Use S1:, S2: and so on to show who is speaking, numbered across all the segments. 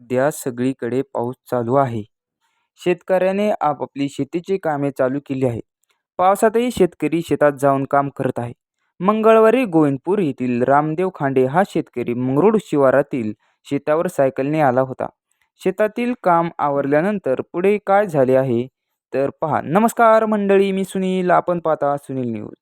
S1: सध्या सगळीकडे पाऊस चालू आहे. शेतकऱ्याने आपापली शेतीची कामे चालू केली आहेत. पावसातही शेतकरी शेतात जाऊन काम करत आहे. मंगळवारी गोविंदपूर येथील रामदेव खांडे हा शेतकरी मंगरुळ शिवारातील शेतावर सायकलने आला होता. शेतातील काम आवरल्यानंतर पुढे काय झाले आहे तर पहा. नमस्कार मंडळी, मी सुनील. आपण पाहता सुनील न्यूज.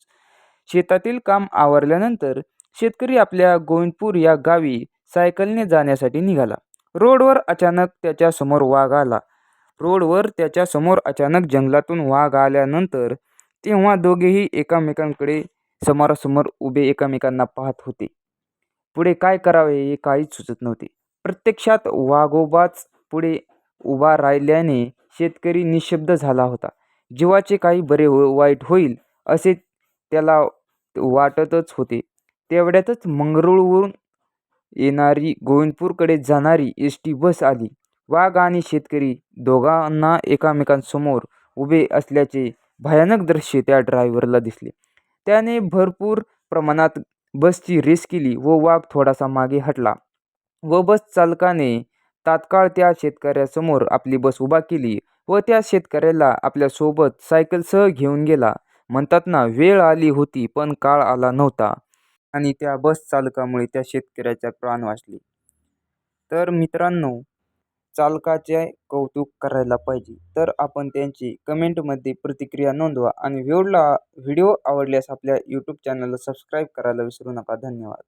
S1: शेतातील काम आवरल्यानंतर शेतकरी आपल्या गोविंदपूर या गावी सायकलने जाण्यासाठी निघाला. रोडवर अचानक त्याच्यासमोर वाघ आला. रोडवर त्याच्यासमोर अचानक जंगलातून वाघ आल्यानंतर तेव्हा दोघेही एकामेकांकडे समोरासमोर उभे एकामेकांना पाहत होते. पुढे काय करावे हे काहीच सुचत नव्हते. प्रत्यक्षात वाघोबाच पुढे उभा राहिल्याने शेतकरी निशब्द झाला होता. जीवाचे काही बरे हो, वाईट होईल असे त्याला वाटतच होते. तेवढ्यातच मंगरुळवरून येणारी गोविंदपूरकडे जाणारी एस टी बस आली. वाघ आणि शेतकरी दोघांना एकामेकांसमोर उभे असल्याचे भयानक दृश्य त्या ड्रायव्हरला दिसले. त्याने भरपूर प्रमाणात बसची रेस केली व वाघ थोडासा मागे हटला व बस चालकाने तात्काळ त्या शेतकऱ्यासमोर आपली बस उभा केली व त्या शेतकऱ्याला आपल्यासोबत सायकलसह घेऊन गेला. म्हणतात ना, वेळ आली होती पण काळ आला नव्हता आणि त्या बस चालकामुळे त्या शेतकऱ्याच्या प्राण वाचले. तर मित्रांनो, चालकाचे कौतुक करायला पाहिजे. तर आपण त्यांची कमेंटमध्ये प्रतिक्रिया नोंदवा आणि व्हिडिओ आवडल्यास आपल्या यूट्यूब चॅनलला सबस्क्राईब करायला विसरू नका. धन्यवाद.